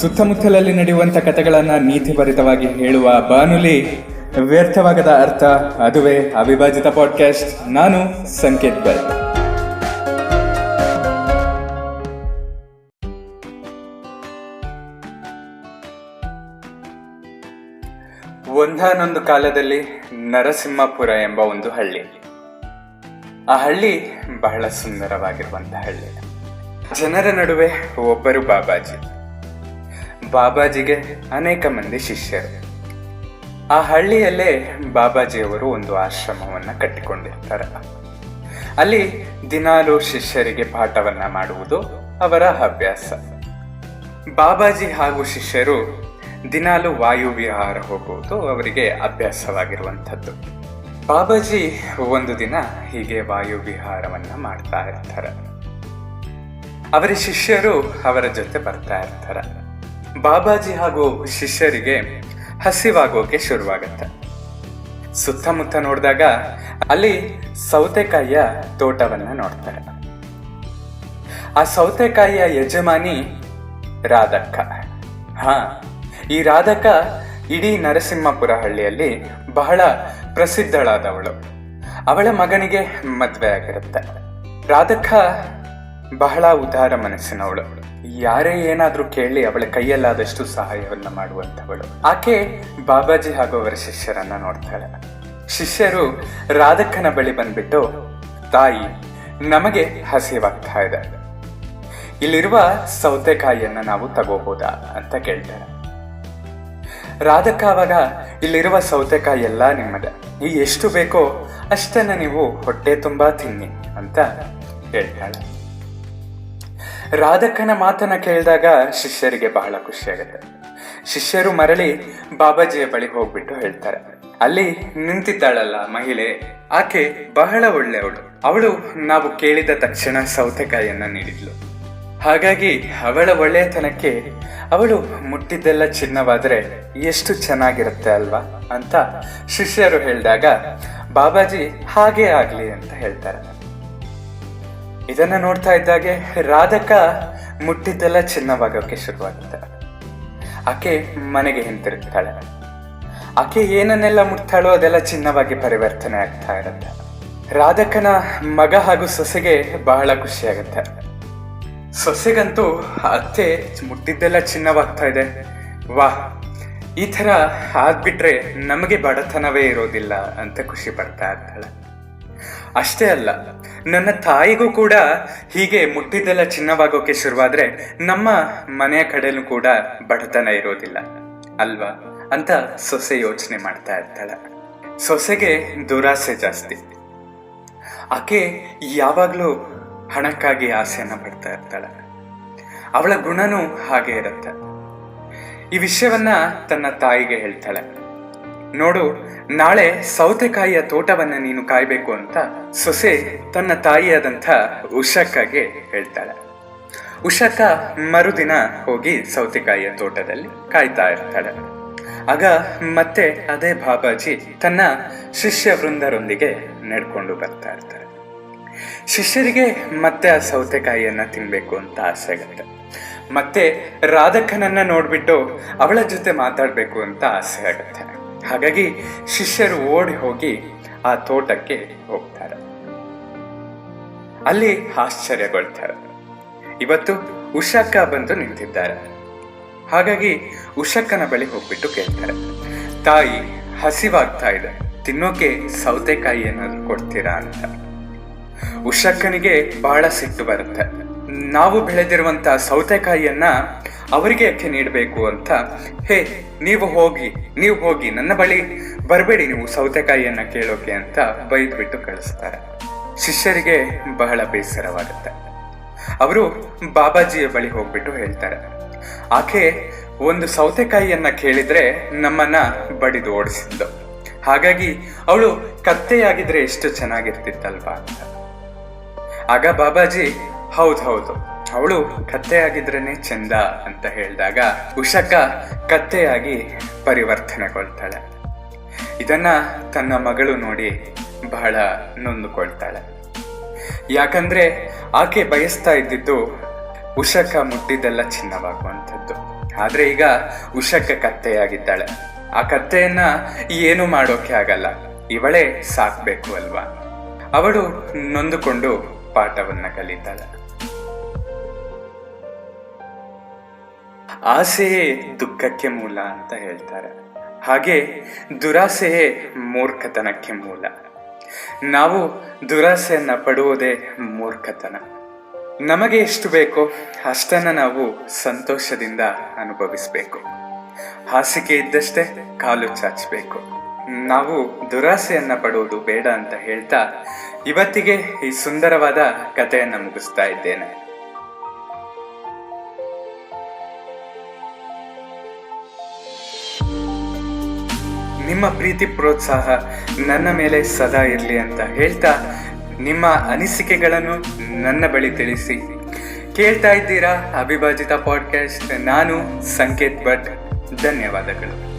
ಸುತ್ತಮುತ್ತಲಲ್ಲಿ ನಡೆಯುವಂಥ ಕಥೆಗಳನ್ನು ನೀತಿಭರಿತವಾಗಿ ಹೇಳುವ ಬಾನುಲಿ. ವ್ಯರ್ಥವಾಗದ ಅರ್ಥ ಅದುವೇ ಅವಿಭಾಜಿತ ಪಾಡ್ಕಾಸ್ಟ್ ನಾನು ಸಂಕೇತ್ ಬಲ್ ಒಂದಾನೊಂದು ಕಾಲದಲ್ಲಿ ನರಸಿಂಹಪುರ ಎಂಬ ಒಂದು ಹಳ್ಳಿ. ಆ ಹಳ್ಳಿ ಬಹಳ ಸುಂದರವಾಗಿರುವಂತಹ ಹಳ್ಳಿ. ಜನರ ನಡುವೆ ಒಬ್ಬರು ಬಾಬಾಜಿ. ಬಾಬಾಜಿಗೆ ಅನೇಕ ಮಂದಿ ಶಿಷ್ಯರು. ಆ ಹಳ್ಳಿಯಲ್ಲೇ ಬಾಬಾಜಿಯವರು ಒಂದು ಆಶ್ರಮವನ್ನು ಕಟ್ಟಿಕೊಂಡಿರ್ತಾರೆ. ಅಲ್ಲಿ ದಿನಾಲು ಶಿಷ್ಯರಿಗೆ ಪಾಠವನ್ನ ಮಾಡುವುದು ಅವರ ಅಭ್ಯಾಸ ಬಾಬಾಜಿ ಹಾಗೂ ಶಿಷ್ಯರು ದಿನಾಲು ವಾಯುವಿಹಾರ ಹೋಗುವುದು ಅವರಿಗೆ ಅಭ್ಯಾಸವಾಗಿರುವಂಥದ್ದು. ಬಾಬಾಜಿ ಒಂದು ದಿನ ಹೀಗೆ ವಾಯು ವಿಹಾರವನ್ನ ಮಾಡ್ತಾ ಇರ್ತಾರೆ. ಅವರ ಶಿಷ್ಯರು ಅವರ ಜೊತೆ ಬರ್ತಾ ಇರ್ತಾರೆ. ಬಾಬಾಜಿ ಹಾಗೂ ಶಿಷ್ಯರಿಗೆ ಹಸಿವಾಗೋಕೆ ಶುರುವಾಗತ್ತೆ. ಸುತ್ತಮುತ್ತ ನೋಡಿದಾಗ ಅಲ್ಲಿ ಸೌತೆಕಾಯಿಯ ತೋಟವನ್ನ ನೋಡ್ತಾರೆ. ಆ ಸೌತೆಕಾಯಿಯ ಯಜಮಾನಿ ರಾಧಕ್ಕ. ಹಾ, ಈ ರಾಧಕ್ಕ ಇಡೀ ನರಸಿಂಹಪುರ ಹಳ್ಳಿಯಲ್ಲಿ ಬಹಳ ಪ್ರಸಿದ್ಧಳಾದವಳು. ಅವಳ ಮಗನಿಗೆ ಮದ್ವೆ ಆಗಿರುತ್ತೆ ರಾಧಕ್ಕ ಬಹಳ ಉದಾರ ಮನಸ್ಸಿನವಳು. ಯಾರೇ ಏನಾದರೂ ಕೇಳಿ ಅವಳ ಕೈಯಲ್ಲಾದಷ್ಟು ಸಹಾಯವನ್ನ ಮಾಡುವಂತವಳು ಆಕೆ ಬಾಬಾಜಿ ಹಾಗೂ ಅವರ ಶಿಷ್ಯರನ್ನ ನೋಡ್ತಾಳೆ. ಶಿಷ್ಯರು ರಾಧಕ್ಕನ ಬಳಿ ಬಂದ್ಬಿಟ್ಟು, ತಾಯಿ, ನಮಗೆ ಹಸಿವಾಗ್ತಾ ಇದೆ. ಇಲ್ಲಿರುವ ಸೌತೆಕಾಯಿಯನ್ನ ನಾವು ತಗೋಬೋದಾ? ಅಂತ ಕೇಳ್ತಾರೆ. ರಾಧಕ್ಕ ಅವಾಗ, ಇಲ್ಲಿರುವ ಸೌತೆಕಾಯಿ ಎಲ್ಲ ನಿಮ್ಮದೇ. ಈ ಎಷ್ಟು ಬೇಕೋ ಅಷ್ಟನ್ನ ನೀವು ಹೊಟ್ಟೆ ತುಂಬಾ ತಿನ್ನಿ ಅಂತ ಹೇಳ್ತಾಳೆ. ರಾಧಕ್ಕನ ಮಾತನ್ನ ಕೇಳಿದಾಗ ಶಿಷ್ಯರಿಗೆ ಬಹಳ ಖುಷಿಯಾಗುತ್ತೆ ಶಿಷ್ಯರು ಮರಳಿ ಬಾಬಾಜಿಯ ಬಳಿ ಹೋಗ್ಬಿಟ್ಟು ಹೇಳ್ತಾರೆ. ಅಲ್ಲಿ ನಿಂತಿದ್ದಾಳಲ್ಲ ಮಹಿಳೆ, ಆಕೆ ಬಹಳ ಒಳ್ಳೆಯವಳು. ಅವಳು ನಾವು ಕೇಳಿದ ತಕ್ಷಣ ಸೌತೆಕಾಯಿಯನ್ನ ನೀಡಿದ್ಲು. ಹಾಗಾಗಿ ಅವಳ ಒಳ್ಳೆಯತನಕ್ಕೆ ಅವಳು ಮುಟ್ಟಿದ್ದೆಲ್ಲ ಚಿನ್ನವಾದರೆ ಎಷ್ಟು ಚೆನ್ನಾಗಿರುತ್ತೆ ಅಲ್ವಾ ಅಂತ ಶಿಷ್ಯರು ಹೇಳಿದಾಗ, ಬಾಬಾಜಿ ಹಾಗೆ ಆಗಲಿ ಅಂತ ಹೇಳ್ತಾರೆ. ಇದನ್ನ ನೋಡ್ತಾ ಇದ್ದಾಗೆ ರಾಧಕ ಮುಟ್ಟಿದ್ದೆಲ್ಲ ಚಿನ್ನವಾಗೋಕೆ ಶುರುವಾಗುತ್ತೆ. ಆಕೆ ಮನೆಗೆ ಹಿಂತಿರುಗ್ತಾಳೆ. ಆಕೆ ಏನನ್ನೆಲ್ಲ ಮುಟ್ತಾಳೋ ಅದೆಲ್ಲ ಚಿನ್ನವಾಗಿ ಪರಿವರ್ತನೆ ಆಗ್ತಾ ಇರುತ್ತೆ. ರಾಧಕನ ಮಗ ಹಾಗೂ ಸೊಸೆಗೆ ಬಹಳ ಖುಷಿಯಾಗುತ್ತೆ. ಸೊಸೆಗಂತೂ ಅತ್ತೆ ಮುಟ್ಟಿದ್ದೆಲ್ಲ ಚಿನ್ನವಾಗ್ತಾ ಇದೆ. ವಾಹ್ ಈ ಥರ ಆಗ್ಬಿಟ್ರೆ ನಮಗೆ ಬಡತನವೇ ಇರೋದಿಲ್ಲ ಅಂತ ಖುಷಿ ಪಡ್ತಾ ಇರ್ತಾಳೆ. ಅಷ್ಟೇ ಅಲ್ಲ, ನನ್ನ ತಾಯಿಗೂ ಕೂಡ ಹೀಗೆ ಮುಟ್ಟಿದ್ದೆಲ್ಲ ಚಿನ್ನವಾಗೋಕೆ ಶುರುವಾದ್ರೆ ನಮ್ಮ ಮನೆಯ ಕಡೆನೂ ಕೂಡ ಬಡತನ ಇರೋದಿಲ್ಲ, ಅಲ್ವಾ? ಅಂತ ಸೊಸೆ ಯೋಚನೆ ಮಾಡ್ತಾ ಇರ್ತಾಳೆ ಸೊಸೆಗೆ ದುರಾಸೆ ಜಾಸ್ತಿ. ಆಕೆ ಯಾವಾಗ್ಲೂ ಹಣಕ್ಕಾಗಿ ಆಸೆಯನ್ನ ಪಡ್ತಾ ಇರ್ತಾಳೆ. ಅವಳ ಗುಣನೂ ಹಾಗೆ ಇರುತ್ತೆ. ಈ ವಿಷಯವನ್ನ ತನ್ನ ತಾಯಿಗೆ ಹೇಳ್ತಾಳೆ. ನೋಡು, ನಾಳೆ ಸೌತೆಕಾಯಿಯ ತೋಟವನ್ನ ನೀನು ಕಾಯ್ಬೇಕು ಅಂತ ಸೊಸೆ ತನ್ನ ತಾಯಿಯಾದಂಥ ಉಷಕ್ಕಾಗೆ ಹೇಳ್ತಾಳೆ. ಉಷಕ್ಕ ಮರುದಿನ ಹೋಗಿ ಸೌತೆಕಾಯಿಯ ತೋಟದಲ್ಲಿ ಕಾಯ್ತಾ ಇರ್ತಾಳೆ. ಆಗ ಮತ್ತೆ ಅದೇ ಬಾಬಾಜಿ ತನ್ನ ಶಿಷ್ಯ ವೃಂದರೊಂದಿಗೆ ನಡ್ಕೊಂಡು ಬರ್ತಾ ಇರ್ತಾರೆ. ಶಿಷ್ಯರಿಗೆ ಮತ್ತೆ ಆ ಸೌತೆಕಾಯಿಯನ್ನ ತಿನ್ಬೇಕು ಅಂತ ಆಸೆ ಆಗುತ್ತೆ. ಮತ್ತೆ ರಾಧಕ್ಕನನ್ನ ನೋಡ್ಬಿಟ್ಟು ಅವಳ ಜೊತೆ ಮಾತಾಡ್ಬೇಕು ಅಂತ ಆಸೆ ಆಗುತ್ತೆ. ಹಾಗಾಗಿ ಶಿಷ್ಯರು ಓಡಿ ಹೋಗಿ ಆ ತೋಟಕ್ಕೆ ಹೋಗ್ತಾರೆ. ಅಲ್ಲಿ ಆಶ್ಚರ್ಯಗೊಳ್ತಾರೆ. ಇವತ್ತು ಉಷಕ್ಕ ಬಂದು ನಿಂತಿದ್ದಾರೆ. ಹಾಗಾಗಿ ಉಷಕ್ಕನ ಬಳಿ ಹೋಗ್ಬಿಟ್ಟು ಕೇಳ್ತಾರೆ. ತಾಯಿ, ಹಸಿವಾಗ್ತಾ ಇದೆ. ತಿನ್ನೋಕೆ ಸೌತೆಕಾಯಿ ಏನಾದ್ರು ಕೊಡ್ತೀರಾ ಅಂತ. ಉಷಕ್ಕನಿಗೆ ಬಹಳ ಸಿಟ್ಟು ಬರುತ್ತೆ. ನಾವು ಬೆಳೆದಿರುವಂಥ ಸೌತೆಕಾಯಿಯನ್ನ ಅವರಿಗೆ ಯಾಕೆ ನೀಡಬೇಕು ಅಂತ. ಹೇ, ನೀವು ಹೋಗಿ ನೀವು ಹೋಗಿ, ನನ್ನ ಬಳಿ ಬರಬೇಡಿ ನೀವು ಸೌತೆಕಾಯಿಯನ್ನ ಕೇಳೋಕೆ ಅಂತ ಬೈದ್ಬಿಟ್ಟು ಕಳಿಸ್ತಾರೆ. ಶಿಷ್ಯರಿಗೆ ಬಹಳ ಬೇಸರವಾಗುತ್ತೆ. ಅವರು ಬಾಬಾಜಿಯ ಬಳಿ ಹೋಗ್ಬಿಟ್ಟು ಹೇಳ್ತಾರೆ, ಆಕೆ ಒಂದು ಸೌತೆಕಾಯಿಯನ್ನ ಕೇಳಿದ್ರೆ ನಮ್ಮನ್ನ ಬಡಿದು ಓಡಿಸಿದ್ದು ಹಾಗಾಗಿ ಅವಳು ಕತ್ತೆಯಾಗಿದ್ರೆ ಎಷ್ಟು ಚೆನ್ನಾಗಿರ್ತಿತ್ತಲ್ವಾ ಆಗ ಬಾಬಾಜಿ ಹೌದ್ ಹೌದು. ಅವಳು ಕತ್ತೆಯಾಗಿದ್ರೇನೆ ಚಂದ ಅಂತ ಹೇಳಿದಾಗ ಉಷಕ ಕತ್ತೆಯಾಗಿ ಪರಿವರ್ತನೆಗೊಳ್ತಾಳೆ. ಇದನ್ನ ತನ್ನ ಮಗಳು ನೋಡಿ ಬಹಳ ನೊಂದುಕೊಳ್ತಾಳೆ. ಯಾಕಂದ್ರೆ ಆಕೆ ಬಯಸ್ತಾ ಇದ್ದಿದ್ದು ಉಷಕ ಮುಟ್ಟಿದ್ದೆಲ್ಲ ಚಿನ್ನವಾಗುವಂಥದ್ದು. ಆದ್ರೆ ಈಗ ಉಷಕ ಕತ್ತೆಯಾಗಿದ್ದಾಳೆ. ಆ ಕತ್ತೆಯನ್ನ ಏನು ಮಾಡೋಕೆ ಆಗಲ್ಲ. ಇವಳೇ ಸಾಕ್ಬೇಕು ಅಲ್ವಾ? ಅವಳು ನೊಂದುಕೊಂಡು ಪಾಠವನ್ನ ಕಲಿತಾಳೆ. ಆಸೆಯೇ ದುಃಖಕ್ಕೆ ಮೂಲ ಅಂತ ಹೇಳ್ತಾರೆ. ಹಾಗೆ ದುರಾಸೆಯೇ ಮೂರ್ಖತನಕ್ಕೆ ಮೂಲ. ನಾವು ದುರಾಸೆಯನ್ನು ಪಡುವುದೇ ಮೂರ್ಖತನ. ನಮಗೆ ಎಷ್ಟು ಬೇಕೋ ಅಷ್ಟನ್ನು ನಾವು ಸಂತೋಷದಿಂದ ಅನುಭವಿಸಬೇಕು. ಹಾಸಿಗೆ ಇದ್ದಷ್ಟೇ ಕಾಲು ಚಾಚಬೇಕು. ನಾವು ದುರಾಸೆಯನ್ನು ಪಡುವುದು ಬೇಡ ಅಂತ ಹೇಳ್ತಾ ಇವತ್ತಿಗೆ ಈ ಸುಂದರವಾದ ಕಥೆಯನ್ನು ಮುಗಿಸ್ತಾ ಇದ್ದೇನೆ. ನಿಮ್ಮ ಪ್ರೀತಿ ಪ್ರೋತ್ಸಾಹ ನನ್ನ ಮೇಲೆ ಸದಾ ಇರಲಿ ಅಂತ ಹೇಳ್ತಾ ನಿಮ್ಮ ಅನಿಸಿಕೆಗಳನ್ನು ನನ್ನ ಬಳಿ ತಿಳಿಸಿ. ಕೇಳ್ತಾ ಇದ್ದೀರಾ ಅವಿಭಾಜಿತ ಪಾಡ್ಕಾಸ್ಟ್ ನಾನು ಸಂಕೇತ್ ಭಟ್. ಧನ್ಯವಾದಗಳು.